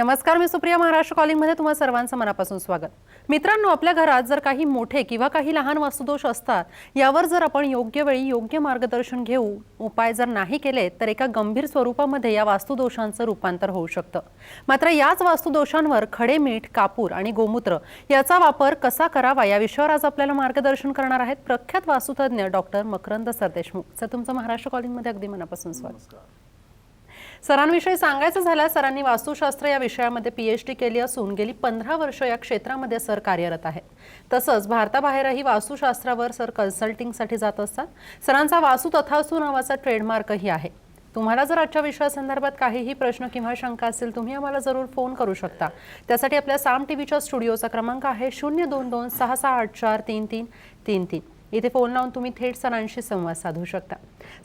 नमस्कार मी सुप्रिया महाराष्ट्र कॉलिंगमध्ये तुम्हा सर्वांचं मनापासून स्वागत. मित्रांनो आपल्या घरात जर काही मोठे किंवा काही लहान वास्तुदोष असतात यावर जर आपण योग्य वेळी योग्य मार्गदर्शन घेऊ उपाय जर नाही केले तर एका गंभीर स्वरूपामध्ये या वास्तुदोषांचं रूपांतर होऊ शकतं. मात्र याच वास्तुदोषांवर खडे मीठ कापूर आणि गोमूत्र याचा वापर कसा करावा या विषयावर आज आपल्याला मार्गदर्शन करणार आहेत प्रख्यात वास्तुतज्ञ डॉक्टर मकरंद सरदेशमुख. सर तुमचं महाराष्ट्र कॉलिंगमध्ये अगदी मनापासून स्वागत. सरांविषयी सांगायचं झाल्यास सरांनी वास्तुशास्त्र या विषयामध्ये पी एच डी केली असून गेली पंधरा वर्ष या क्षेत्रामध्ये सर कार्यरत आहेत. तसंच भारताबाहेरही वास्तुशास्त्रावर सर कन्सल्टिंगसाठी जात असतात. सरांचा वास्तू तथास्तू नावाचा ट्रेडमार्कही आहे. तुम्हाला जर आजच्या विषयासंदर्भात काहीही प्रश्न किंवा शंका असतील तुम्ही आम्हाला जरूर फोन करू शकता. त्यासाठी आपल्या साम टी व्हीच्या स्टुडिओचा क्रमांक आहे शून्य दोन दोन सहा सहा आठ चार तीन तीन तीन तीन. इथे फोन लावून तुम्ही थेट सरांशी संवाद साधू शकता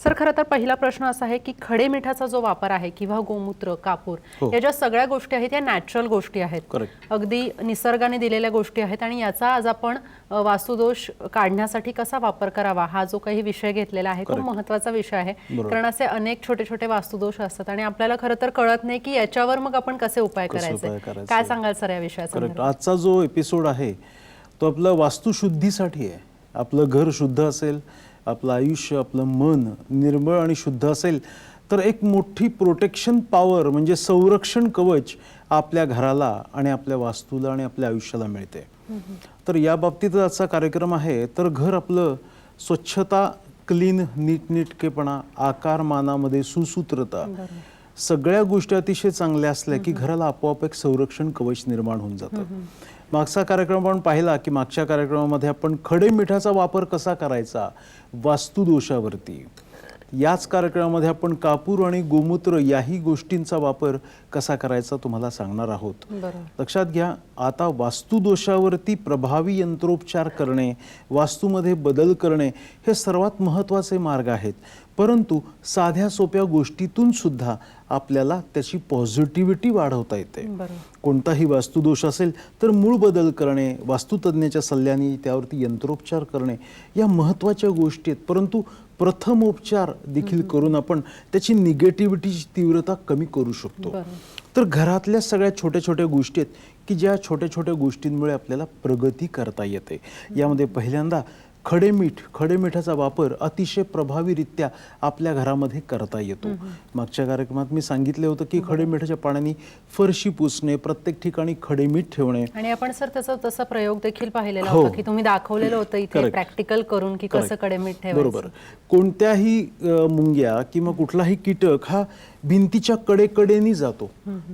सर खरं तर पहिला प्रश्न असा आहे की खडे मिठाचा जो वापर आहे किंवा गोमूत्र कापूर हो. या ज्या सगळ्या गोष्टी आहेत या नॅचरल गोष्टी आहेत. अगदी निसर्गाने दिलेल्या गोष्टी आहेत आणि याचा आज आपण वास्तुदोष काढण्यासाठी कसा वापर करावा हा जो काही विषय घेतलेला आहे खूप Correct. महत्त्वाचा विषय आहे. कारण असे अनेक छोटे छोटे वास्तुदोष असतात आणि आपल्याला खरं तर कळत नाही की याच्यावर मग आपण कसे उपाय करायचे. काय सांगाल सर या विषयाचा आजचा जो एपिसोड आहे तो आपला वास्तुशुद्धीसाठी आहे आपलं घर शुद्ध असेल आपलं आयुष्य आपलं मन निर्मळ आणि शुद्ध असेल तर एक मोठी प्रोटेक्शन पॉवर म्हणजे संरक्षण कवच आपल्या घराला आणि आपल्या वास्तूला आणि आपल्या आयुष्याला मिळते. तर या बाबतीत आजचा कार्यक्रम आहे. तर घर आपलं स्वच्छता क्लीन नीटनेटकेपणा आकारमानामध्ये सुसूत्रता सगळ्या गोष्टी अतिशय चांगल्या असल्या की घराला आपोआप एक संरक्षण कवच निर्माण होऊन जातं. मागचा कार्यक्रम आपण पाहिला की मागच्या कार्यक्रमामध्ये आपण खडे मिठाचा वापर कसा करायचा? वास्तुदोषावरती. याच कार्यक्रमामध्ये आपण कापूर आणि गोमूत्र याही गोष्टींचा वापर कसा करायचा तुम्हाला सांगणार आहोत. लक्षात घ्या आता वास्तुदोषावरती प्रभावी यंत्रोपचार करणे वास्तूमध्ये बदल करणे हे सर्वात महत्त्वाचे मार्ग आहेत. परंतु साध्या सोप्या गोष्टीतून सुद्धा आपल्याला त्याची पॉझिटिव्हिटी वाढवता येते. कोणताही वास्तुदोष असेल तर मूळ बदल करणे वास्तुतज्ञाच्या सल्ल्याने त्यावरती यंत्रोपचार करणे या महत्त्वाच्या गोष्टी आहेत. परंतु प्रथमोपचार देखील करून आपण त्याची निगेटिव्हिटीची तीव्रता कमी करू शकतो. तर घरातल्या सगळ्या छोट्या छोट्या गोष्टी आहेत की ज्या छोट्या छोट्या गोष्टींमुळे आपल्याला प्रगती करता येते. यामध्ये पहिल्यांदा खडे मीठ खडे मिठाचा वापर अतिशय प्रभावीरित्या आपल्या घरामध्ये करता येतो. मागच्या कार्यक्रमात मी सांगितलं होतं की खडे मिठाच्या पाण्याने फरशी पुसणे प्रत्येक ठिकाणी खडे मीठ ठेवणे. आणि आपण सर त्याचा तसा प्रयोग देखील पाहिलेला हो. होता की तुम्ही दाखवलेलं होतं इथे. प्रॅक्टिकल करून की कसं कडे मीठ ठेवायचं. बरोबर. कोणत्याही मुंग्या किंवा कुठलाही कीटक हा भिंतीच्या कडेकडेनी जातो.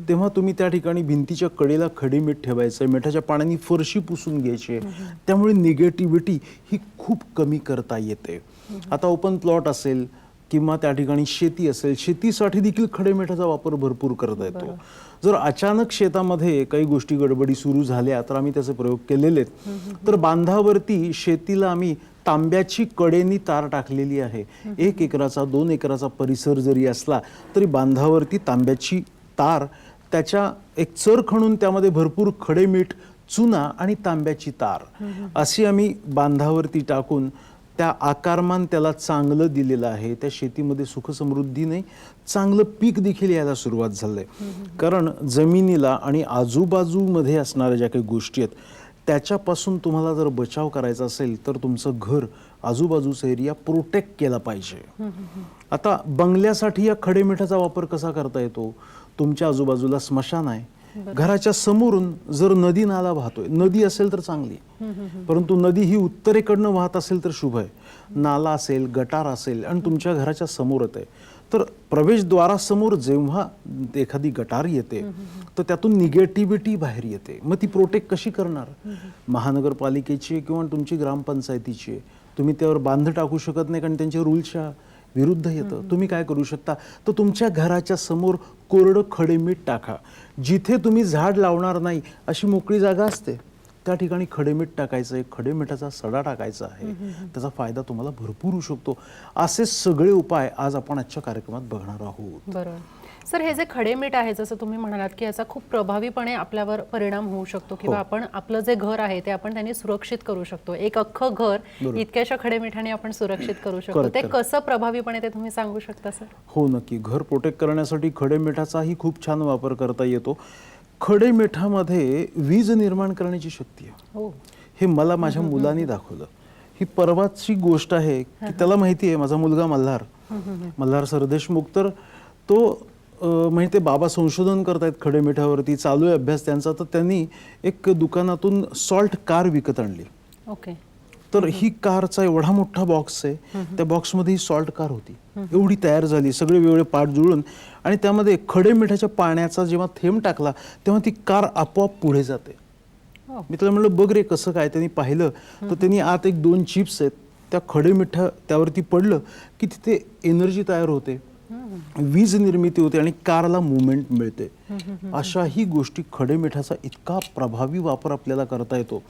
तेव्हा तुम्ही त्या ठिकाणी भिंतीच्या कडेला खडे मीठ ठेवायचं मिठाच्या पाण्याने फरशी पुसून घ्यायचे त्यामुळे निगेटिव्हिटी ही खूप कमी करता येते. आता ओपन प्लॉट असेल किंवा त्या ठिकाणी शेती असेल शेतीसाठी देखील खडे मिठाचा वापर भरपूर करता येतो. जर अचानक शेतामध्ये काही गोष्टी गडबडी सुरू झाल्या तर आम्ही त्याचे प्रयोग केलेले आहेत तर बांधावरती शेतीला आम्ही तांब्याची कडेनी तार टाकलेली आहे. एक एकराचा दोन एकराचा परिसर जरी असला तरी बांधावरती तांब्याची तार त्याच्या एक चर खणून त्यामध्ये भरपूर खडे मीठ चुना आणि तांब्याची तार. अशी आम्ही बांधावरती टाकून त्या आकारमान त्याला चांगलं दिलेलं आहे. त्या शेतीमध्ये सुखसमृद्धीने चांगलं पीक देखील यायला सुरुवात झालंय. कारण जमिनीला आणि आजूबाजूमध्ये असणाऱ्या ज्या काही गोष्टी आहेत त्याच्यापासून तुम्हाला जर बचाव करायचा असेल तर तुमचं घर आजूबाजूचा एरिया प्रोटेक्ट केला पाहिजे. आता बंगल्यासाठी या खडेमिठाचा वापर कसा करता येतो? तुमच्या आजूबाजूला स्मशान आहे. घराच्या समोरून जर नदी नाला वाहतोय नदी असेल तर चांगली परंतु नदी ही उत्तरेकडनं वाहत असेल तर शुभ आहे. नाला असेल गटार असेल आणि तुमच्या घराच्या समोरच आहे. तर प्रवेशद्वारासमोर जेव्हा एखादी गटार येते तर त्यातून निगेटिव्हिटी बाहेर येते. मग ती प्रोटेक्ट कशी करणार? महानगरपालिकेची किंवा तुमची ग्रामपंचायतीची तुम्ही त्यावर बांध टाकू शकत नाही कारण त्यांच्या रूलच्या विरुद्ध येतं. तुम्ही काय करू शकता? तर तुमच्या घराच्या समोर कोरडं खडे मीठ टाका. जिथे तुम्ही झाड लावणार नाही अशी मोकळी जागा असते. त्या ठिकाणी खडे मीठ टाकायचं आहे. खडे मिठाचा सडा टाकायचा आहे. त्याचा फायदा तुम्हाला भरपूर होऊ शकतो. असे सगळे उपाय आज आपण आजच्या कार्यक्रमात बघणार आहोत. बरोबर. सर हे जे खडे मीठ आहे जसं तुम्ही म्हणालात की याचा खूप प्रभावीपणे आपल्यावर परिणाम होऊ शकतो किंवा हो. आपण आपलं जे घर आहे ते आपण त्यांनी सुरक्षित करू शकतो. एक अख्खं घर. इतक्याशा खडे मिठाने आपण सुरक्षित करू शकतो. ते. कसं प्रभावीपणे ते तुम्ही सांगू शकता सर? हो नक्की. घर प्रोटेक्ट करण्यासाठी खडे मिठाचाही खूप छान वापर करता येतो. खडे मिठामध्ये वीज निर्माण करण्याची शक्ती आहे. हो. हे मला माझ्या मुलाने दाखवलं. ही परवाची गोष्ट आहे की त्याला माहिती आहे माझा मुलगा मल्हार. मल्हार सरदेशमुख. तर तो अं, म्हणजे ते बाबा संशोधन करतायत खडे मिठावरती चालू आहे अभ्यास त्यांचा तर त्यांनी एक दुकानातून सॉल्ट कार विकत आणली. ओके. तर ही कारचा एवढा मोठा बॉक्स आहे त्या बॉक्समध्ये ही सॉल्ट कार होती. एवढी तयार झाली सगळे वेगळे पार्ट जुळून आणि त्यामध्ये खडे मिठाच्या पाण्याचा जेव्हा थेंब टाकला तेव्हा ती कार आपोआप पुढे जाते. हो. मी त्याला म्हणलं बघ रे कसं काय? त्यांनी पाहिलं तर त्यांनी आत एक दोन चिप्स आहेत त्या खडे मिठा त्यावरती पडलं की तिथे एनर्जी तयार होते. वीज निर्मिती होते आणि कारला मुवमेंट मिळते. अशाही गोष्टी खडे मिठाचा इतका प्रभावी वापर आपल्याला करता येतो.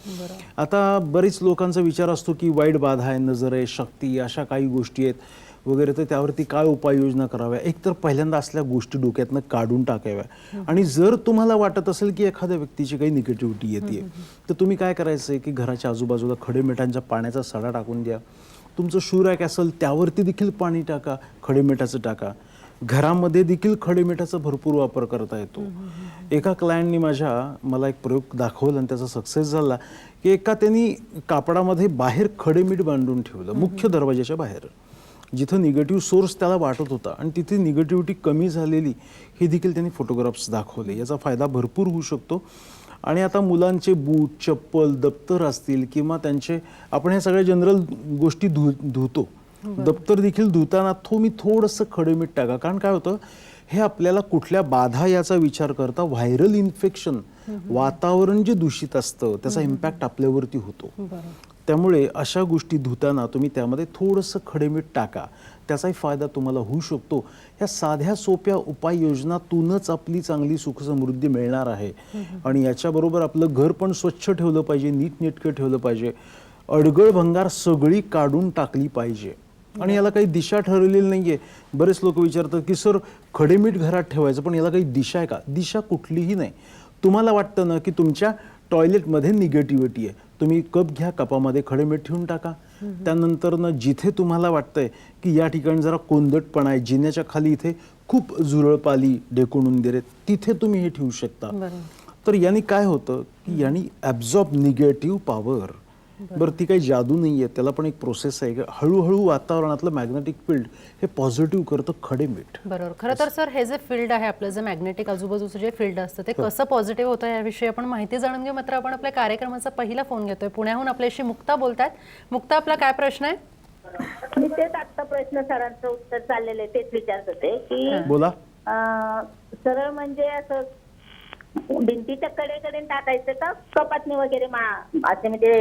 आता बरेच लोकांचा विचार असतो की वाईट बाधा आहे नजर आहे शक्ती अशा काही गोष्टी आहेत वगैरे तर त्यावरती काय उपाययोजना कराव्या? एक तर पहिल्यांदा असल्या गोष्टी डोक्यातनं काढून टाकाव्या. आणि जर तुम्हाला वाटत असेल की एखाद्या व्यक्तीची काही निगेटिव्हिटी येते तर तुम्ही काय करायचं आहे की घराच्या आजूबाजूला खडे मिठांच्या पाण्याचा सडा टाकून द्या. तुमचं शूरॅक असेल त्यावरती देखील पाणी टाका खडीमिठाचं टाका. घरामध्ये देखील खडीमिठाचा भरपूर वापर करता येतो. एका क्लायंटनी माझ्या मला एक प्रयोग दाखवला आणि त्याचा सक्सेस झाला की एका त्यांनी कापडामध्ये बाहेर खडे मीठ बांधून ठेवलं मुख्य दरवाजाच्या बाहेर. जिथं निगेटिव्ह सोर्स त्याला वाटत होता आणि तिथे निगेटिव्हिटी कमी झालेली हे देखील त्यांनी फोटोग्राफ्स दाखवले. याचा फायदा भरपूर होऊ शकतो. आणि आता मुलांचे बूट चप्पल दप्तर असतील किंवा त्यांचे आपण ह्या सगळ्या जनरल गोष्टी धु धुतो. दप्तर देखील धुताना थो मी थोडंसं खडे मीठ टाका. कारण काय होतं हे आपल्याला कुठल्या बाधा याचा विचार करता व्हायरल इन्फेक्शन वातावरण जे दूषित असतं त्याचा इम्पॅक्ट आपल्यावरती होतो. त्यामुळे अशा गोष्टी धुताना तुम्ही त्यामध्ये थोडंसं खडेमीठ टाका. त्याचाही फायदा तुम्हाला होऊ शकतो. ह्या साध्या सोप्या उपाययोजनातूनच आपली चांगली सुखसमृद्धी मिळणार आहे. आणि याच्याबरोबर आपलं घर पण स्वच्छ ठेवलं पाहिजे नीटनेटकं ठेवलं पाहिजे. अडगळ भंगार सगळी काढून टाकली पाहिजे. आणि याला काही दिशा ठरवलेली नाहीये. बरेच लोक विचारतात की सर खडेमीठ घरात ठेवायचं पण याला काही दिशा आहे का? दिशा कुठलीही नाही. तुम्हाला वाटतं ना की तुमच्या टॉयलेटमध्ये निगेटिव्हिटी आहे. तुम्ही कप घ्या कपामध्ये खडे मीठ ठेवून टाका. त्यानंतर ना जिथे तुम्हाला वाटतंय की या ठिकाणी जरा कोंदटपणा आहे जिन्याच्या खाली इथे खूप झुरळपाली उंदीर आहेत तिथे तुम्ही हे ठेवू शकता. तर यांनी काय होतं की यांनी ॲब्झॉर्ब निगेटिव्ह पॉवर बरं. ती काही जादू नाही आहे त्याला पण एक प्रोसेस आहे की हळूहळू वातावरणातलं मॅग्नेटिक फील्ड हे पॉझिटिव्ह करतं खडे मीठ. बरोबर. खरं तर सर हे जे फील्ड आहे आपलं जे मॅग्नेटिक आजूबाजूचं जे फील्ड असतं ते कसं पॉझिटिव्ह होतं याविषयी आपण माहिती जाणून घेऊ. मात्र आपण आपल्या कार्यक्रमाचा पहिला फोन घेतोय. पुण्याहून आपल्याशी मुक्ता बोलतात मुक्ता आपला काय प्रश्न आहे? मी तेच आता प्रश्न सरांचं उत्तर चाललेलं आहे तेच विचारत होते की बोला. सरळ म्हणजे असं भिंतीच्या कडेकडे टाकायचं का कपातनी वगैरे मा- असे म्हणजे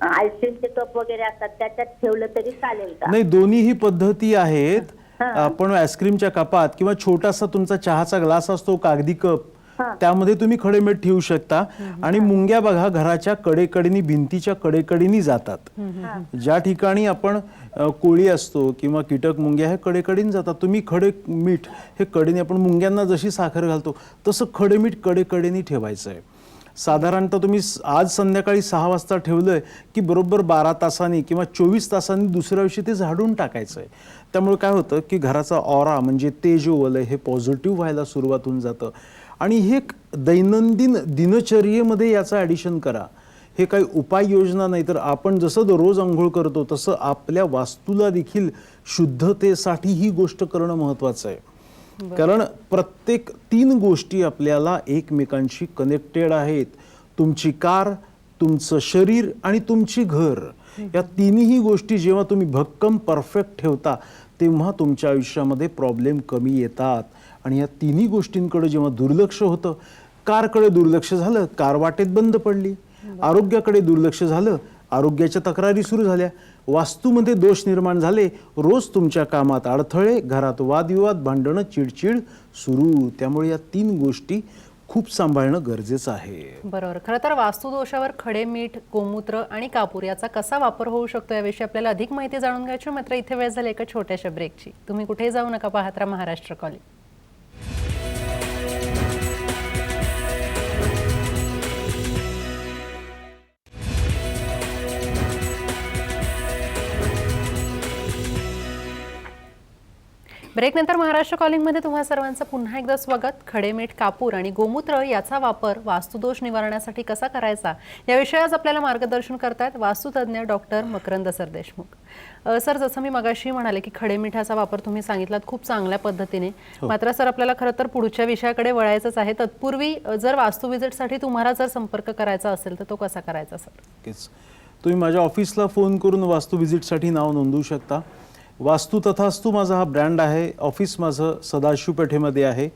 आईस्क्रीमचे कप वगैरे असतात त्याच्यात ठेवलं तरी चालेल का नाही दोन्हीही पद्धती आहेत. आपण आईस्क्रीमच्या कपात किंवा छोटासा तुमचा चहाचा ग्लास असतो कागदी कप. त्यामध्ये तुम्ही खडे मीठ ठेवू शकता. आणि मुंग्या बघा घराच्या कडेकडेनी भिंतीच्या कडेकडेनी जातात. ज्या ठिकाणी आपण कोळी असतो किंवा कीटक मुंग्या हे कडेकडीन जातात. तुम्ही खडे मीठ हे कडेने आपण मुंग्यांना जशी साखर घालतो तसं खडे मीठ कडेकडेनी ठेवायचं आहे साधारणतः तुम्ही आज संध्याकाळी सहा वाजता ठेवलंय की बरोबर बारा तासांनी किंवा चोवीस तासांनी दुसऱ्या दिवशी ते झाडून टाकायचं आहे त्यामुळे काय होतं की घराचा ऑरा म्हणजे तेजोवलय हे पॉझिटिव्ह व्हायला सुरुवात होऊन जातं. आणि हे एक दैनंदिन दिनचर्येमध्ये याचं ॲडिशन करा. हे काही उपाययोजना नाही तर आपण जसं दररोज आंघोळ करतो तसं आपल्या वास्तूला देखील शुद्धतेसाठी ही गोष्ट करणं महत्त्वाचं आहे. कारण प्रत्येक तीन गोष्टी आपल्याला एकमेकांशी कनेक्टेड आहेत. तुमची कार तुमचं शरीर आणि तुमची घर. या तिन्ही गोष्टी जेव्हा तुम्ही भक्कम परफेक्ट ठेवता तेव्हा तुमच्या आयुष्यामध्ये प्रॉब्लेम कमी येतात. आणि या तिन्ही गोष्टींकडे जेव्हा दुर्लक्ष होतं कारकडे दुर्लक्ष झालं कार वाटेत बंद पडली. आरोग्याकडे दुर्लक्ष झालं आरोग्याच्या तक्रारी सुरू झाल्या. वास्तूमध्ये दोष निर्माण झाले रोज तुमच्या कामात अडथळे घरात वादविवाद भांडणं चिडचिड सुरू. त्यामुळे या तीन गोष्टी खूप सांभाळणं गरजेचं आहे. बरोबर. खरं तर वास्तुदोषावर खडे मीठ गोमूत्र आणि कापूर याचा कसा वापर होऊ शकतो याविषयी आपल्याला अधिक माहिती जाणून घ्यायची. मात्र इथे वेळ झाली एका छोट्याशा ब्रेकची तुम्ही कुठेही जाऊ नका पाहत राहा महाराष्ट्र कॉलेज ब्रेकनंतर महाराष्ट्र कॉलिंगमध्ये तुम्हा सर्वांचं पुन्हा एकदा स्वागत. खडेमीठ कापूर आणि गोमूत्र याचा वापर वास्तुदोष निवारणासाठी कसा करायचा या विषयास आपल्याला मार्गदर्शन करतायत वास्तुतज्ञ डॉक्टर मकरंद सरदेशमुख सर जसं मी मगाशी म्हणाले की खडेमिठाचा वापर तुम्ही सांगितलात खूप चांगल्या पद्धतीने. मात्र सर आपल्याला खरं तर पुढच्या विषयाकडे वळायचंच आहे. तत्पूर्वी जर वास्तू विजिटसाठी तुम्हाला जर संपर्क करायचा असेल तर तो कसा करायचा सर? तुम्ही माझ्या ऑफिसला फोन करून वास्तू व्हिजिटसाठी नाव नोंदवू शकता. वास्तू तथास्तू माझा हा ब्रँड आहे. ऑफिस माझं सदाशिव पेठेमध्ये आहे.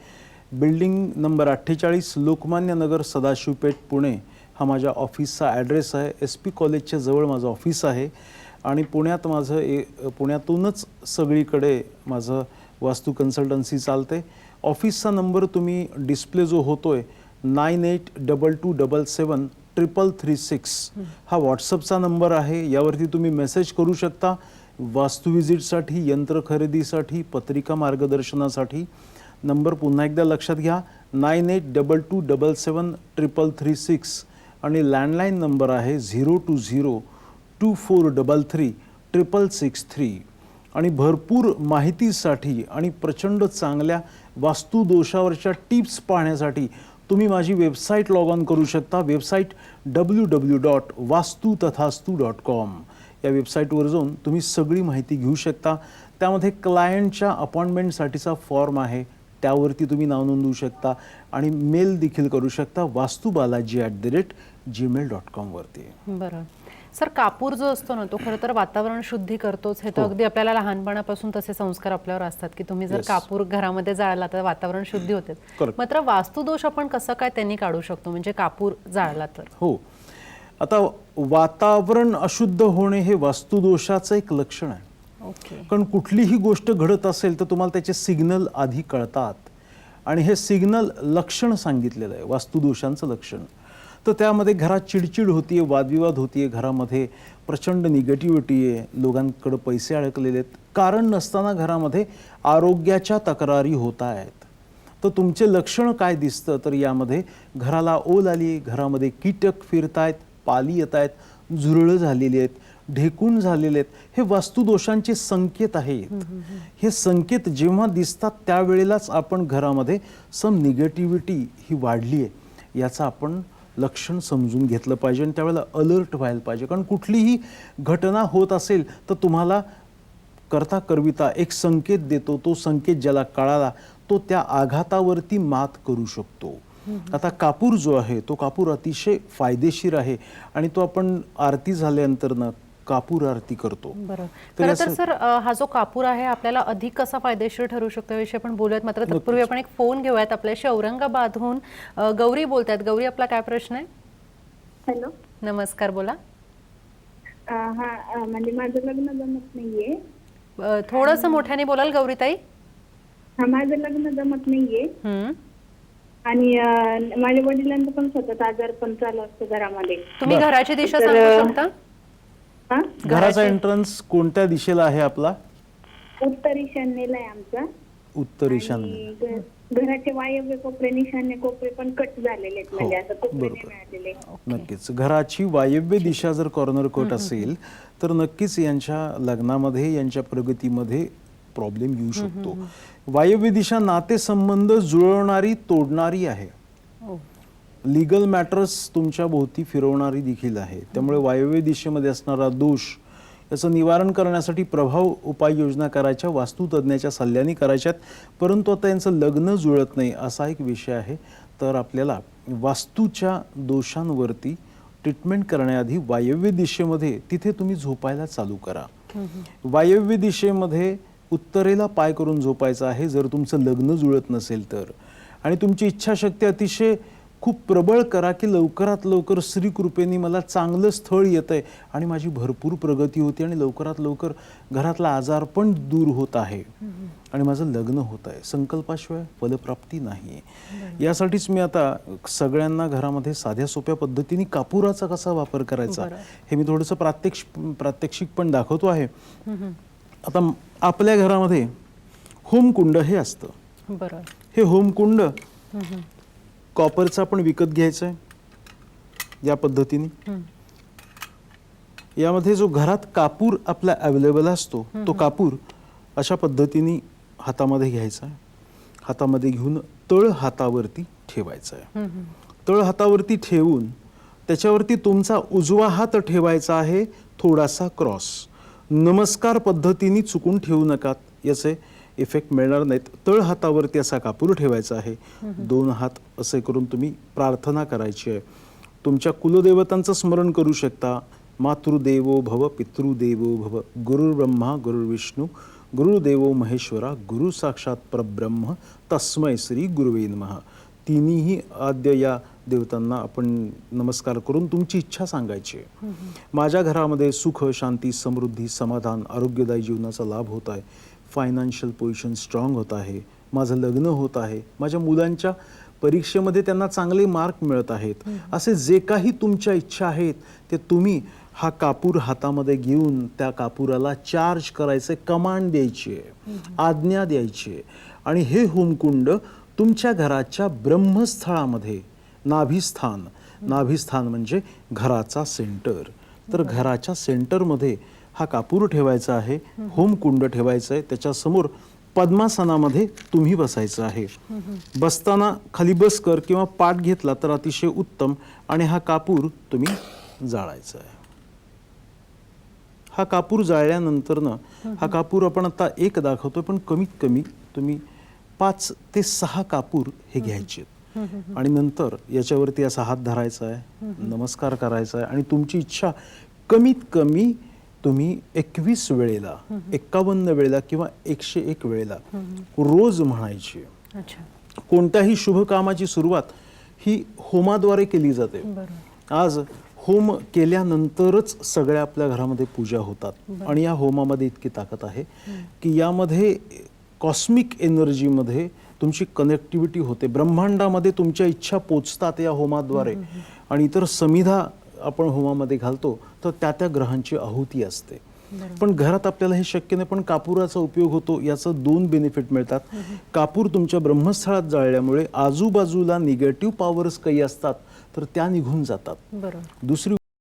बिल्डिंग नंबर अठ्ठेचाळीस लोकमान्य नगर सदाशिव पेठ पुणे. हा माझ्या ऑफिसचा ॲड्रेस आहे. एस पी कॉलेजच्या जवळ माझं ऑफिस आहे. आणि पुण्यात माझं ए पुण्यातूनच सगळीकडे माझं वास्तू कन्सल्टन्सी चालते. ऑफिसचा नंबर तुम्ही डिस्प्ले जो होतो आहे nine eight double two double seven triple three six. हा व्हॉट्सअपचा नंबर आहे. यावरती तुम्ही मेसेज करू शकता. वास्तू विजिटसाठी यंत्र खरेदीसाठी पत्रिका मार्गदर्शनासाठी. नंबर पुन्हा एकदा लक्षात घ्या. Nine eight double two double seven triple three six. आणि लँडलाईन नंबर आहे zero two zero two four double three triple six three. आणि भरपूर माहितीसाठी आणि प्रचंड चांगल्या वास्तुदोषावरच्या टिप्स पाहण्यासाठी तुम्ही माझी वेबसाईट लॉग ऑन करू शकता. वेबसाईट डब्ल्यू डब्ल्यू डॉट वास्तू तथास्तू डॉट कॉम. या वेबसाईटवर जाऊन तुम्ही सगळी माहिती घेऊ शकता. त्यामध्ये क्लायंटच्या अपॉइंटमेंटसाठीचा फॉर्म आहे. त्यावरती तुम्ही नाव नोंदवू शकता आणि मेल देखील करू शकता. Vastu Balaji at the rate Gmail dot कॉमवरती बरं. सर कापूर जो असतो ना तो खरं तर वातावरण शुद्धी करतोच. हे तर अगदी आपल्याला लहानपणापासून तसे संस्कार आपल्यावर असतात की तुम्ही जर. कापूर घरामध्ये जाळला तर वातावरण शुद्धी होते. मात्र वास्तुदोष आपण कसं काय त्यांनी काढू शकतो? म्हणजे कापूर जाळला तर. हो. आता वातावरण अशुद्ध होणे हे वास्तुदोषाचं एक लक्षण आहे. ओके. कारण कुठलीही गोष्ट घडत असेल तर तुम्हाला त्याचे सिग्नल आधी कळतात. आणि हे सिग्नल लक्षण सांगितलेलं आहे वास्तुदोषांचं लक्षण. तर त्यामध्ये घरात चिडचिड होतीये वादविवाद होतीये घरामध्ये प्रचंड निगेटिव्हिटी आहे लोकांकडे पैसे अडकलेले आहेत. कारण नसताना घरामध्ये आरोग्याच्या तक्रारी होत आहेत. तर तुमचे लक्षण काय दिसतं? तर यामध्ये घराला ओल आली घरामध्ये कीटक फिरतायत पाली येत आहेत झुरळं झालेली आहेत ढेकून झालेले आहेत हे वास्तुदोषांचे संकेत आहेत. हे संकेत जेव्हा दिसतात त्यावेळेलाच आपण घरामध्ये सम निगेटिव्हिटी ही वाढली आहे. याचं आपण लक्षण समजून घेतलं पाहिजे आणि त्यावेळेला अलर्ट व्हायला पाहिजे. कारण कुठलीही घटना होत असेल तर तुम्हाला करता करविता एक संकेत देतो तो संकेत ज्याला कळाला तो त्या आघातावरती मात करू शकतो. आता कापूर जो आहे तो कापूर अतिशय फायदेशीर आहे आणि तो आपण आरती झाल्यानंतर ना कापूर आरती करतो. बरं. तर खरं तर असं- सर हा जो कापूर आहे आपल्याला अधिक कसा फायदेशीर ठरू शकतो याविषयी आपण बोलूयात. मात्र तत्पूर्वी आपण एक फोन घेऊयात. आपल्याशी औरंगाबादहून गौरी बोलतायत. गौरी आपला काय प्रश्न आहे? हॅलो. नमस्कार बोला. हा म्हणजे माझं लग्न जमत नाहीये. थोडंसं मोठ्याने बोलाल गौरीताई? हा माझं लग्न जमत नाहीये. हम्म. आणि अं, माझ्या वडिलांचं पण सतत आजार पण चालू असतो घरामध्ये. तुम्ही बरं. घराची दिशा सांगू शकता? हा? घराचा एंट्रन्स कोणत्या दिशेला आहे आपला? उत्तर ईशान्येला आहे आमचा. उत्तर ईशान्य आणि घ- घराचे वायव्य कोपरे आणि ईशान्य कोपरे पण कट झालेले आहेत म्हणजे असं कोपरे नाही बरोबर. मिळालेले. नक्कीच. घराची वायव्य दिशा जर कॉर्नर कोट असेल तर नक्कीच यांच्या लग्नामध्ये यांच्या प्रगतीमध्ये प्रॉब्लेम येऊ शकतो. वायव्य दिशा नातेसंबंध जुळवणारी तोडणारी आहे. लिगल मॅटर्स तुमच्या भोवती फिरवणारी देखील आहे. त्यामुळे वायव्य दिशेमध्ये असणारा दोष याचं निवारण करण्यासाठी प्रभाव उपाययोजना करायच्या वास्तुतज्ञाच्या सल्ल्याने करायच्यात. परंतु आता यांचं लग्न जुळत नाही असा एक विषय आहे. तर आपल्याला वास्तूच्या दोषांवरती ट्रीटमेंट करण्याआधी वायव्य दिशेमध्ये तिथे तुम्ही झोपायला चालू करा. वायव्य दिशेमध्ये उत्तरेला पाय करून झोपायचं आहे जर तुमचं लग्न जुळत नसेल तर. आणि तुमची इच्छाशक्ती अतिशय खूप प्रबळ करा की लवकरात लवकर श्री कृपेने मला चांगलं स्थळ येतं आहे आणि माझी भरपूर प्रगती होती आणि लवकरात लवकर घरातला आजार पण दूर होत आहे. आणि माझं लग्न होत आहे. संकल्पाशिवाय फलप्राप्ती नाही. यासाठीच मी आता सगळ्यांना घरामध्ये साध्या सोप्या पद्धतीने कापुराचा कसा वापर करायचा हे मी थोडंसं प्रात्यक्ष प्रात्यक्षिक पण दाखवतो आहे. आता आपल्या घरामध्ये होमकुंड हे असतं. बरं हे होमकुंड कॉपरचं आपण विकत घ्यायचं आहे या पद्धतीने. यामध्ये जो घरात कापूर आपला अवेलेबल असतो तो कापूर अशा पद्धतीने हातामध्ये घ्यायचा. आहे हातामध्ये घेऊन तळ हातावरती ठेवायचा आहे तळ हातावरती ठेवून त्याच्यावरती तुमचा उजवा हात ठेवायचा आहे थोडासा क्रॉस. नमस्कार पद्धतीने चुकून ठेवू नकात याचे इफेक्ट मिळणार नाहीत. तळ हातावरती असा कापूर ठेवायचा आहे. दोन हात असे करून तुम्ही प्रार्थना करायची आहे. तुमच्या कुलदेवतांचं स्मरण करू शकता. मातृदेवो भव पितृदेवो भव. गुरुर्ब्रह्मा गुरुर्विष्णू गुरुदेवो महेश्वरा गुरु साक्षात परब्रह्म. तस्मै श्री गुरुवे नमः. तिन्हीही आद्य या देवतांना आपण नमस्कार करून तुमची इच्छा सांगायची आहे. माझ्या घरामध्ये सुख शांती समृद्धी समाधान आरोग्यदायी जीवनाचा लाभ होत आहे. फायनान्शियल पोझिशन स्ट्रॉंग होत आहे. माझं लग्न होत आहे. माझ्या मुलांच्या परीक्षेमध्ये त्यांना चांगले मार्क मिळत आहेत. असे जे काही तुमच्या इच्छा आहेत ते तुम्ही हा कापूर हातामध्ये घेऊन त्या कापुराला चार्ज करायचे कमांड द्यायची आहे. आज्ञा द्यायची आहे. आणि हे होमकुंड तुमच्या घराच्या ब्रह्मस्थळामध्ये नाभिस्थान. नाभिस्थान म्हणजे घराचा सेंटर. तर घराच्या सेंटरमध्ये हा कापूर ठेवायचा आहे होमकुंड ठेवायचं आहे त्याच्यासमोर पद्मासनामध्ये तुम्ही बसायचं आहे. बसताना खाली बस कर किंवा पाठ घेतला तर अतिशय उत्तम आणि हा कापूर तुम्ही जाळायचा आहे. हा कापूर जाळल्यानंतरनं हा कापूर आपण आता एक दाखवतोय पण कमीत कमी तुम्ही पाच ते सहा कापूर हे घ्यायचे आणि नंतर याच्यावरती असा हात धरायचा आहे नमस्कार करायचा आहे आणि तुमची इच्छा कमीत कमी तुम्ही एकवीस वेळेला एक्कावन्न वेळेला किंवा एकशे एक वेळेला रोज म्हणायची. कोणत्याही शुभ कामाची सुरुवात ही होमाद्वारे केली जाते. आज होम केल्यानंतरच सगळ्या आपल्या घरामध्ये पूजा होतात. आणि या होमामध्ये इतकी ताकद आहे की यामध्ये कॉस्मिक एनर्जीमध्ये तुमची कनेक्टिव्हिटी होते. ब्रह्मांडामध्ये तुमच्या इच्छा पोचतात या होमाद्वारे. आणि इतर समिधा आपण होमामध्ये घालतो तर त्या त्या ग्रहांची आहुती असते. पण घरात आपल्याला हे शक्य नाही पण कापुराचा उपयोग होतो याचं दोन बेनिफिट मिळतात. कापूर तुमच्या ब्रह्मस्थळात जाळल्यामुळे आजूबाजूला निगेटिव्ह पॉवर्स काही असतात तर त्या निघून जातात. दुसरी